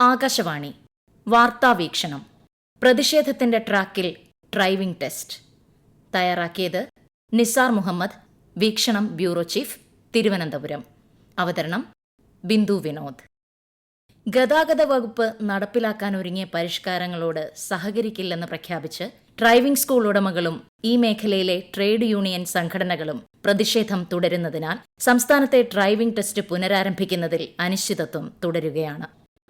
ആകാശവാണി. വാർത്താ വീക്ഷണം പ്രതിഷേധത്തിന്റെ ട്രാക്കിൽ ഡ്രൈവിംഗ് ടെസ്റ്റ്. തയ്യാറാക്കിയത് നിസാർ മുഹമ്മദ്. വീക്ഷണം ബ്യൂറോ ചീഫ് തിരുവനന്തപുരം. അവതരണം ബിന്ദു വിനോദ്. ഗതാഗത വകുപ്പ് നടപ്പിലാക്കാൻ ഒരുങ്ങിയ പരിഷ്കാരങ്ങളോട് സഹകരിക്കില്ലെന്ന് പ്രഖ്യാപിച്ച് ഡ്രൈവിംഗ് സ്കൂൾ ഉടമകളും ഈ മേഖലയിലെ ട്രേഡ് യൂണിയൻ സംഘടനകളും പ്രതിഷേധം തുടരുന്നതിനാൽ സംസ്ഥാനത്തെ ഡ്രൈവിംഗ് ടെസ്റ്റ് പുനരാരംഭിക്കുന്നതിൽ അനിശ്ചിതത്വം തുടരുകയാണ്.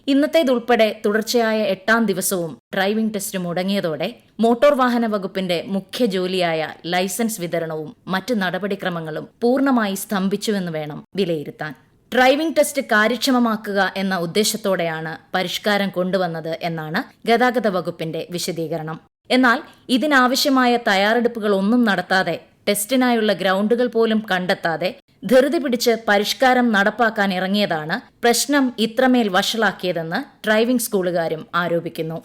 ഇന്നത്തേതുൾപ്പെടെ തുടർച്ചയായ എട്ടാം ദിവസവും ഡ്രൈവിംഗ് ടെസ്റ്റ് മുടങ്ങിയതോടെ മോട്ടോർ വാഹന വകുപ്പിന്റെ മുഖ്യ ജോലിയായ ലൈസൻസ് വിതരണവും മറ്റ് നടപടിക്രമങ്ങളും പൂർണമായി സ്തംഭിച്ചുവെന്ന് വേണം വിലയിരുത്താൻ. ഡ്രൈവിംഗ് ടെസ്റ്റ് കാര്യക്ഷമമാക്കുക എന്ന ഉദ്ദേശത്തോടെയാണ് പരിഷ്കാരം കൊണ്ടുവന്നത് എന്നാണ് ഗതാഗത വകുപ്പിന്റെ വിശദീകരണം. എന്നാൽ ഇതിനാവശ്യമായ തയ്യാറെടുപ്പുകളൊന്നും നടത്താതെ ടെസ്റ്റിനായുള്ള ഗ്രൗണ്ടുകൾ പോലും കണ്ടെത്താതെ ധൃതി പിടിച്ച് പരിഷ്കാരം നടപ്പാക്കാൻ ഇറങ്ങിയതാണ് പ്രശ്നം ഇത്രമേൽ വഷളാക്കിയതെന്ന് ഡ്രൈവിംഗ് സ്കൂളുകാരും ആരോപിക്കുന്നു.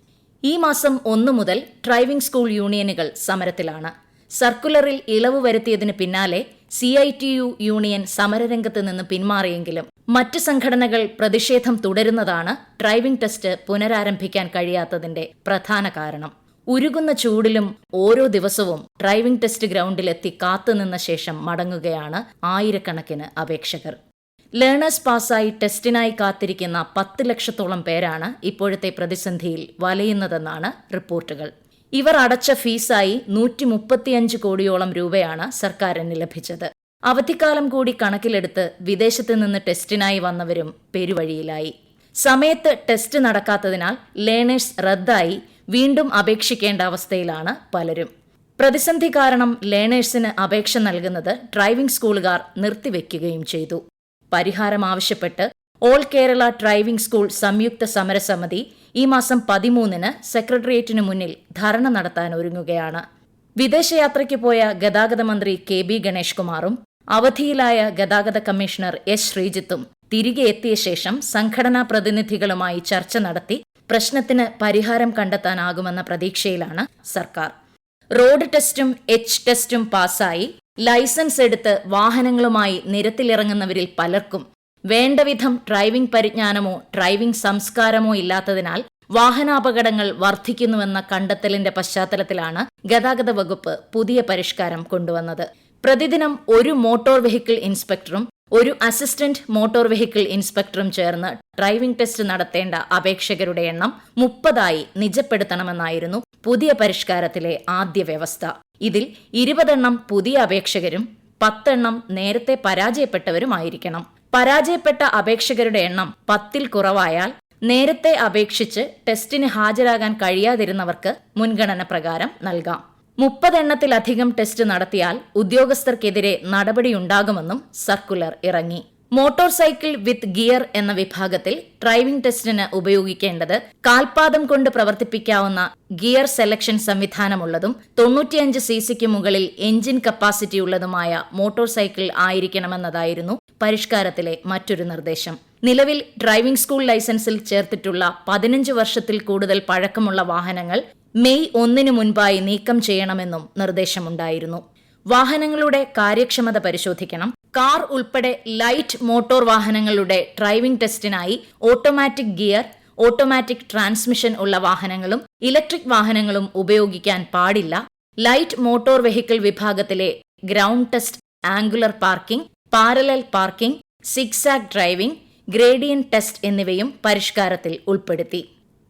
ഈ മാസം ഒന്നു മുതൽ ഡ്രൈവിംഗ് സ്കൂൾ യൂണിയനുകൾ സമരത്തിലാണ്. സർക്കുലറിൽ ഇളവ് വരുത്തിയതിന് പിന്നാലെ C I T U union സമരരംഗത്ത് നിന്ന് പിന്മാറിയെങ്കിലും മറ്റ് സംഘടനകൾ പ്രതിഷേധം തുടരുന്നതാണ് ഡ്രൈവിംഗ് ടെസ്റ്റ് പുനരാരംഭിക്കാൻ കഴിയാത്തതിന്റെ പ്രധാന കാരണം. ഉരുകുന്ന ചൂടിലും ഓരോ ദിവസവും ഡ്രൈവിംഗ് ടെസ്റ്റ് ഗ്രൗണ്ടിലെത്തി കാത്തുനിന്ന ശേഷം മടങ്ങുകയാണ് ആയിരക്കണക്കിന് അപേക്ഷകർ. ലേണേഴ്സ് പാസ്സായി ടെസ്റ്റിനായി കാത്തിരിക്കുന്ന പത്ത് ലക്ഷത്തോളം പേരാണ് ഇപ്പോഴത്തെ പ്രതിസന്ധിയിൽ വലയുന്നതെന്നാണ് റിപ്പോർട്ടുകൾ. ഇവർ അടച്ച ഫീസായി നൂറ്റി മുപ്പത്തിയഞ്ച് കോടിയോളം രൂപയാണ് സർക്കാരിന് ലഭിച്ചത്. അവധിക്കാലം കൂടി കണക്കിലെടുത്ത് വിദേശത്ത് നിന്ന് ടെസ്റ്റിനായി വന്നവരും പെരുവഴിയിലായി. സമയത്ത് ടെസ്റ്റ് നടക്കാത്തതിനാൽ ലേണേഴ്സ് റദ്ദായി വീണ്ടും അപേക്ഷിക്കേണ്ട അവസ്ഥയിലാണ് പലരും. പ്രതിസന്ധി കാരണം ലേണേഴ്സിന് അപേക്ഷ നൽകുന്നത് ഡ്രൈവിംഗ് സ്കൂളുകാർ നിർത്തിവെക്കുകയും ചെയ്തു. പരിഹാരം ആവശ്യപ്പെട്ട് ഓൾ കേരള ഡ്രൈവിംഗ് സ്കൂൾ സംയുക്ത സമരസമിതി ഈ മാസം പതിമൂന്നിന് സെക്രട്ടേറിയറ്റിനു മുന്നിൽ ധർണ നടത്താൻ ഒരുങ്ങുകയാണ്. വിദേശയാത്രയ്ക്ക് പോയ ഗതാഗത മന്ത്രി കെ ബി ഗണേഷ് കുമാറും അവധിയിലായ ഗതാഗത കമ്മീഷണർ എസ് ശ്രീജിത്തും തിരികെ എത്തിയ ശേഷം സംഘടനാ പ്രതിനിധികളുമായി ചർച്ച നടത്തി പ്രശ്നത്തിന് പരിഹാരം കണ്ടെത്താനാകുമെന്ന പ്രതീക്ഷയിലാണ് സർക്കാർ. റോഡ് ടെസ്റ്റും എച്ച് ടെസ്റ്റും പാസ്സായി ലൈസൻസ് എടുത്ത് വാഹനങ്ങളുമായി നിരത്തിലിറങ്ങുന്നവരിൽ പലർക്കും വേണ്ടവിധം ഡ്രൈവിംഗ് പരിജ്ഞാനമോ ഡ്രൈവിംഗ് സംസ്കാരമോ ഇല്ലാത്തതിനാൽ വാഹനാപകടങ്ങൾ വർദ്ധിക്കുന്നുവെന്ന കണ്ടെത്തലിന്റെ പശ്ചാത്തലത്തിലാണ് ഗതാഗത വകുപ്പ് പുതിയ പരിഷ്കാരം കൊണ്ടുവന്നത്. പ്രതിദിനം ഒരു മോട്ടോർ വെഹിക്കിൾ ഇൻസ്പെക്ടറും ഒരു അസിസ്റ്റന്റ് മോട്ടോർ വെഹിക്കിൾ ഇൻസ്പെക്ടറും ചേർന്ന് ഡ്രൈവിംഗ് ടെസ്റ്റ് നടത്തേണ്ട അപേക്ഷകരുടെ എണ്ണം മുപ്പതായി നിജപ്പെടുത്തണമെന്നായിരുന്നു പുതിയ പരിഷ്കാരത്തിലെ ആദ്യ വ്യവസ്ഥ. ഇതിൽ ഇരുപതെണ്ണം പുതിയ അപേക്ഷകരും പത്തെണ്ണം നേരത്തെ പരാജയപ്പെട്ടവരുമായിരിക്കണം. പരാജയപ്പെട്ട അപേക്ഷകരുടെ എണ്ണം പത്തിൽ കുറവായാൽ നേരത്തെ അപേക്ഷിച്ച് ടെസ്റ്റിന് ഹാജരാകാൻ കഴിയാതിരുന്നവർക്ക് മുൻഗണന പ്രകാരം നൽകാം. മുപ്പതെണ്ണത്തിലധികം ടെസ്റ്റ് നടത്തിയാൽ ഉദ്യോഗസ്ഥർക്കെതിരെ നടപടിയുണ്ടാകുമെന്നും സർക്കുലർ ഇറങ്ങി. മോട്ടോർ സൈക്കിൾ വിത്ത് ഗിയർ എന്ന വിഭാഗത്തിൽ ഡ്രൈവിംഗ് ടെസ്റ്റിന് ഉപയോഗിക്കേണ്ടത് കാൽപാദം കൊണ്ട് പ്രവർത്തിപ്പിക്കാവുന്ന ഗിയർ സെലക്ഷൻ സംവിധാനമുള്ളതും തൊണ്ണൂറ്റിയഞ്ച് സി സിക്ക് മുകളിൽ എഞ്ചിൻ കപ്പാസിറ്റി ഉള്ളതുമായ മോട്ടോർ സൈക്കിൾ ആയിരിക്കണമെന്നതായിരുന്നു പരിഷ്കാരത്തിലെ മറ്റൊരു നിർദ്ദേശം. നിലവിൽ ഡ്രൈവിംഗ് സ്കൂൾ ലൈസൻസിൽ ചേർത്തിട്ടുള്ള പതിനഞ്ച് വർഷത്തിൽ കൂടുതൽ പഴക്കമുള്ള വാഹനങ്ങൾ മെയ് ഒന്നിനു മുൻപായി നീക്കം ചെയ്യണമെന്നും നിർദ്ദേശമുണ്ടായിരുന്നു. വാഹനങ്ങളുടെ കാര്യക്ഷമത പരിശോധിക്കണം. കാർ ഉൾപ്പെടെ ലൈറ്റ് മോട്ടോർ വാഹനങ്ങളുടെ ഡ്രൈവിംഗ് ടെസ്റ്റിനായി ഓട്ടോമാറ്റിക് ഗിയർ ഓട്ടോമാറ്റിക് ട്രാൻസ്മിഷൻ ഉള്ള വാഹനങ്ങളും ഇലക്ട്രിക് വാഹനങ്ങളും ഉപയോഗിക്കാൻ പാടില്ല. ലൈറ്റ് മോട്ടോർ വെഹിക്കിൾ വിഭാഗത്തിലെ ground test angular parking parallel parking zigzag driving gradient test എന്നിവയും പരിഷ്കാരത്തിൽ ഉൾപ്പെടുത്തി.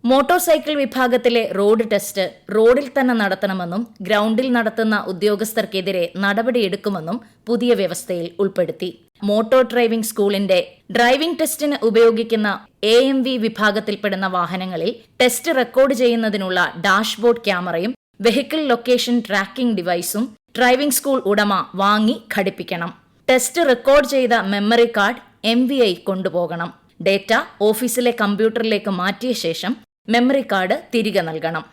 മോട്ടോർ സൈക്കിൾ വിഭാഗത്തിലെ റോഡ് ടെസ്റ്റ് റോഡിൽ തന്നെ നടത്തണമെന്നും ഗ്രൗണ്ടിൽ നടത്തുന്ന ഉദ്യോഗസ്ഥർക്കെതിരെ നടപടിയെടുക്കുമെന്നും പുതിയ വ്യവസ്ഥയിൽ ഉൾപ്പെടുത്തി. മോട്ടോർ ഡ്രൈവിംഗ് സ്കൂളിന്റെ ഡ്രൈവിംഗ് ടെസ്റ്റിന് ഉപയോഗിക്കുന്ന എ എം വി വിഭാഗത്തിൽപ്പെടുന്ന വാഹനങ്ങളിൽ ടെസ്റ്റ് റെക്കോർഡ് ചെയ്യുന്നതിനുള്ള ഡാഷ്ബോർഡ് ക്യാമറയും വെഹിക്കിൾ ലൊക്കേഷൻ ട്രാക്കിംഗ് ഡിവൈസും ഡ്രൈവിംഗ് സ്കൂൾ ഉടമ വാങ്ങി ഘടിപ്പിക്കണം. ടെസ്റ്റ് റെക്കോർഡ് ചെയ്ത മെമ്മറി കാർഡ് എം കൊണ്ടുപോകണം. ഡേറ്റ ഓഫീസിലെ കമ്പ്യൂട്ടറിലേക്ക് മാറ്റിയ ശേഷം മെമ്മറി കാർഡ് തിരികെ നൽകണം.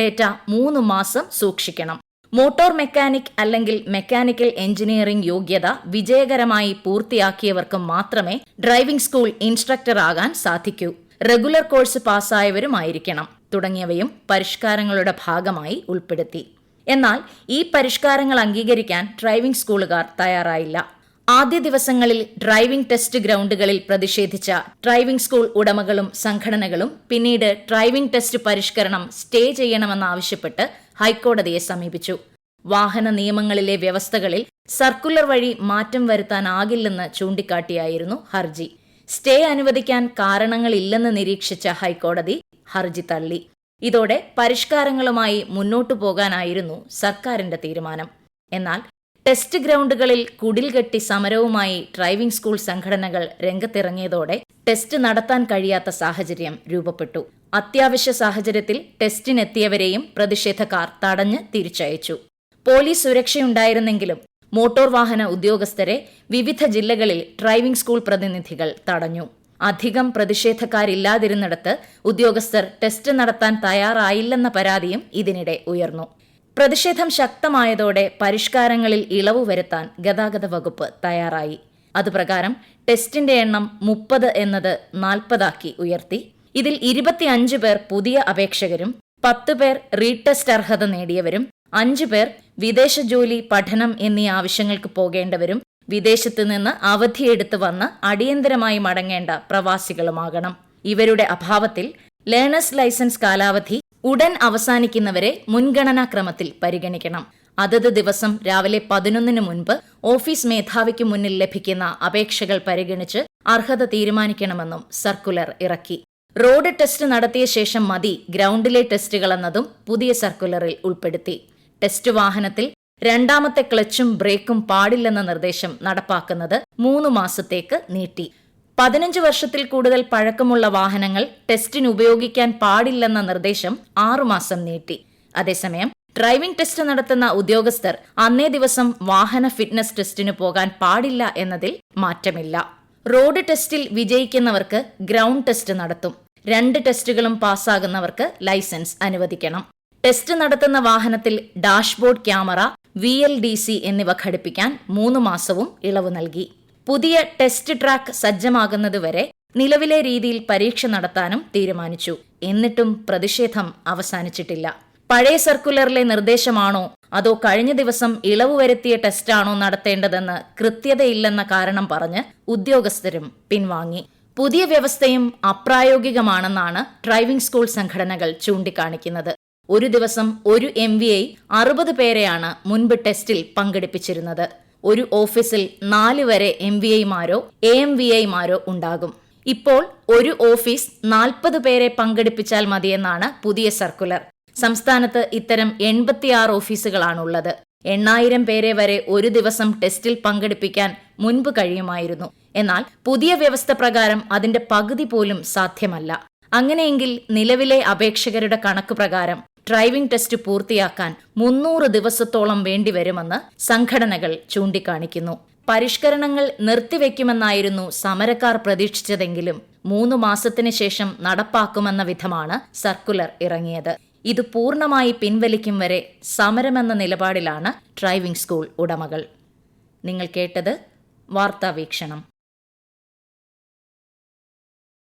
ഡേറ്റ മൂന്ന് മാസം സൂക്ഷിക്കണം. മോട്ടോർ മെക്കാനിക് അല്ലെങ്കിൽ മെക്കാനിക്കൽ എഞ്ചിനീയറിംഗ് യോഗ്യത വിജയകരമായി പൂർത്തിയാക്കിയവർക്ക് മാത്രമേ ഡ്രൈവിംഗ് സ്കൂൾ ഇൻസ്ട്രക്ടർ ആകാൻ സാധിക്കൂ. റെഗുലർ കോഴ്സ് പാസ്സായവരുമായിരിക്കണം തുടങ്ങിയവയും പരിഷ്കാരങ്ങളുടെ ഭാഗമായി ഉൾപ്പെടുത്തി. എന്നാൽ ഈ പരിഷ്കാരങ്ങൾ അംഗീകരിക്കാൻ ഡ്രൈവിംഗ് സ്കൂളുകാർ തയ്യാറായില്ല. ആദ്യ ദിവസങ്ങളിൽ ഡ്രൈവിംഗ് ടെസ്റ്റ് ഗ്രൗണ്ടുകളിൽ പ്രതിഷേധിച്ച ഡ്രൈവിംഗ് സ്കൂൾ ഉടമകളും സംഘടനകളും പിന്നീട് ഡ്രൈവിംഗ് ടെസ്റ്റ് പരിഷ്കരണം സ്റ്റേ ചെയ്യണമെന്നാവശ്യപ്പെട്ട് ഹൈക്കോടതിയെ സമീപിച്ചു. വാഹന നിയമങ്ങളിലെ വ്യവസ്ഥകളിൽ സർക്കുലർ വഴി മാറ്റം വരുത്താനാകില്ലെന്ന് ചൂണ്ടിക്കാട്ടിയായിരുന്നു ഹർജി. സ്റ്റേ അനുവദിക്കാൻ കാരണങ്ങളില്ലെന്ന് നിരീക്ഷിച്ച ഹൈക്കോടതി ഹർജി തള്ളി. ഇതോടെ പരിഷ്കാരങ്ങളുമായി മുന്നോട്ടു പോകാനായിരുന്നു സർക്കാരിന്റെ തീരുമാനം. എന്നാൽ ടെസ്റ്റ് ഗ്രൗണ്ടുകളിൽ കുടിൽ കെട്ടി സമരവുമായി ഡ്രൈവിംഗ് സ്കൂൾ സംഘടനകൾ രംഗത്തിറങ്ങിയതോടെ ടെസ്റ്റ് നടത്താൻ കഴിയാത്ത സാഹചര്യം രൂപപ്പെട്ടു. അത്യാവശ്യ സാഹചര്യത്തിൽ ടെസ്റ്റിനെത്തിയവരെയും പ്രതിഷേധക്കാർ തടഞ്ഞ് തിരിച്ചയച്ചു. പോലീസ് സുരക്ഷയുണ്ടായിരുന്നെങ്കിലും മോട്ടോർ വാഹന ഉദ്യോഗസ്ഥരെ വിവിധ ജില്ലകളിൽ ഡ്രൈവിംഗ് സ്കൂൾ പ്രതിനിധികൾ തടഞ്ഞു. അധികം പ്രതിഷേധക്കാരില്ലാതിരുന്നിടത്ത് ഉദ്യോഗസ്ഥർ ടെസ്റ്റ് നടത്താൻ തയ്യാറായില്ലെന്ന പരാതിയും ഇതിനിടെ ഉയർന്നു. പ്രതിഷേധം ശക്തമായതോടെ പരിഷ്കാരങ്ങളിൽ ഇളവ് വരുത്താൻ ഗതാഗത വകുപ്പ് തയ്യാറായി. അതുപ്രകാരം ടെസ്റ്റിന്റെ എണ്ണം മുപ്പത് എന്നത് നാൽപ്പതാക്കി ഉയർത്തി. ഇതിൽ ഇരുപത്തിയഞ്ച് പേർ പുതിയ അപേക്ഷകരും പത്ത് പേർ റീടെസ്റ്റ് അർഹത നേടിയവരും അഞ്ചു പേർ വിദേശ ജോലി പഠനം എന്നീ ആവശ്യങ്ങൾക്ക് പോകേണ്ടവരും വിദേശത്തു നിന്ന് അവധിയെടുത്ത് വന്ന് അടിയന്തരമായി മടങ്ങേണ്ട പ്രവാസികളുമാകണം. ഇവരുടെ അഭാവത്തിൽ ലേണേഴ്സ് ലൈസൻസ് കാലാവധി ഉടൻ അവസാനിക്കുന്നവരെ മുൻഗണനാക്രമത്തിൽ പരിഗണിക്കണം. അതത് ദിവസം രാവിലെ പതിനൊന്നിന് മുൻപ് ഓഫീസ് മേധാവിക്ക് മുന്നിൽ ലഭിക്കുന്ന അപേക്ഷകൾ പരിഗണിച്ച് അർഹത തീരുമാനിക്കണമെന്നും സർക്കുലർ ഇറക്കി. റോഡ് ടെസ്റ്റ് നടത്തിയ ശേഷം മതി ഗ്രൗണ്ടിലെ ടെസ്റ്റുകളെന്നതും പുതിയ സർക്കുലറിൽ ഉൾപ്പെടുത്തി. ടെസ്റ്റ് വാഹനത്തിൽ രണ്ടാമത്തെ ക്ലച്ചും ബ്രേക്കും പാടില്ലെന്ന നിർദ്ദേശം നടപ്പാക്കുന്നത് മൂന്ന് മാസത്തേക്ക് നീട്ടി. പതിനഞ്ച് വർഷത്തിൽ കൂടുതൽ പഴക്കമുള്ള വാഹനങ്ങൾ ടെസ്റ്റിന് ഉപയോഗിക്കാൻ പാടില്ലെന്ന നിർദ്ദേശം ആറുമാസം നീട്ടി. അതേസമയം ഡ്രൈവിംഗ് ടെസ്റ്റ് നടത്തുന്ന ഉദ്യോഗസ്ഥർ അന്നേ ദിവസം വാഹന ഫിറ്റ്നസ് ടെസ്റ്റിന് പോകാൻ പാടില്ല എന്നതിൽ മാറ്റമില്ല. റോഡ് ടെസ്റ്റിൽ വിജയിക്കുന്നവർക്ക് ഗ്രൗണ്ട് ടെസ്റ്റ് നടത്തും. രണ്ട് ടെസ്റ്റുകളും പാസ്സാകുന്നവർക്ക് ലൈസൻസ് അനുവദിക്കണം. ടെസ്റ്റ് നടത്തുന്ന വാഹനത്തിൽ ഡാഷ്ബോർഡ് ക്യാമറ വി എന്നിവ ഘടിപ്പിക്കാൻ മൂന്ന് മാസവും ഇളവ് നൽകി. പുതിയ ടെസ്റ്റ് ട്രാക്ക് സജ്ജമാകുന്നതുവരെ നിലവിലെ രീതിയിൽ പരീക്ഷ നടത്താനും തീരുമാനിച്ചു. എന്നിട്ടും പ്രതിഷേധം അവസാനിച്ചിട്ടില്ല. പഴയ സർക്കുലറിലെ നിർദ്ദേശമാണോ അതോ കഴിഞ്ഞ ദിവസം ഇളവ് വരുത്തിയ ടെസ്റ്റാണോ നടത്തേണ്ടതെന്ന് കൃത്യതയില്ലെന്ന കാരണം പറഞ്ഞ് ഉദ്യോഗസ്ഥരും പിൻവാങ്ങി. പുതിയ വ്യവസ്ഥയും അപ്രായോഗികമാണെന്നാണ് ഡ്രൈവിംഗ് സ്കൂൾ സംഘടനകൾ ചൂണ്ടിക്കാണിക്കുന്നത്. ഒരു ദിവസം ഒരു എം വി ഐ അറുപത് പേരെയാണ് മുൻപ് ടെസ്റ്റിൽ പങ്കെടുപ്പിച്ചിരുന്നത്. ഒരു ഓഫീസിൽ നാല് വരെ എം വി ഐമാരോ എ എം വി ഐമാരോ ഉണ്ടാകും. ഇപ്പോൾ ഒരു ഓഫീസ് നാൽപ്പത് പേരെ പങ്കെടുപ്പിച്ചാൽ മതിയെന്നാണ് പുതിയ സർക്കുലർ. സംസ്ഥാനത്ത് ഇത്തരം എൺപത്തിയാറ് ഓഫീസുകളാണുള്ളത്. എണ്ണായിരം പേരെ വരെ ഒരു ദിവസം ടെസ്റ്റിൽ പങ്കെടുപ്പിക്കാൻ മുൻപ് കഴിയുമായിരുന്നു. എന്നാൽ പുതിയ വ്യവസ്ഥ പ്രകാരം അതിന്റെ പകുതി പോലും സാധ്യമല്ല. അങ്ങനെയെങ്കിൽ നിലവിലെ അപേക്ഷകരുടെ കണക്ക് പ്രകാരം ഡ്രൈവിംഗ് ടെസ്റ്റ് പൂർത്തിയാക്കാൻ മുന്നൂറ് ദിവസത്തോളം വേണ്ടിവരുമെന്ന് സംഘടനകൾ ചൂണ്ടിക്കാണിക്കുന്നു. പരിഷ്കരണങ്ങൾ നിർത്തിവെക്കുമെന്നായിരുന്നു സമരക്കാർ പ്രതീക്ഷിച്ചതെങ്കിലും മൂന്ന് മാസത്തിന് ശേഷം നടപ്പാക്കുമെന്ന വിധമാണ് സർക്കുലർ ഇറങ്ങിയത്. ഇത് പൂർണമായി പിൻവലിക്കും വരെ സമരമെന്ന നിലപാടിലാണ് ഡ്രൈവിംഗ് സ്കൂൾ ഉടമകൾ. നിങ്ങൾ കേട്ടത് വാർത്താവീക്ഷണം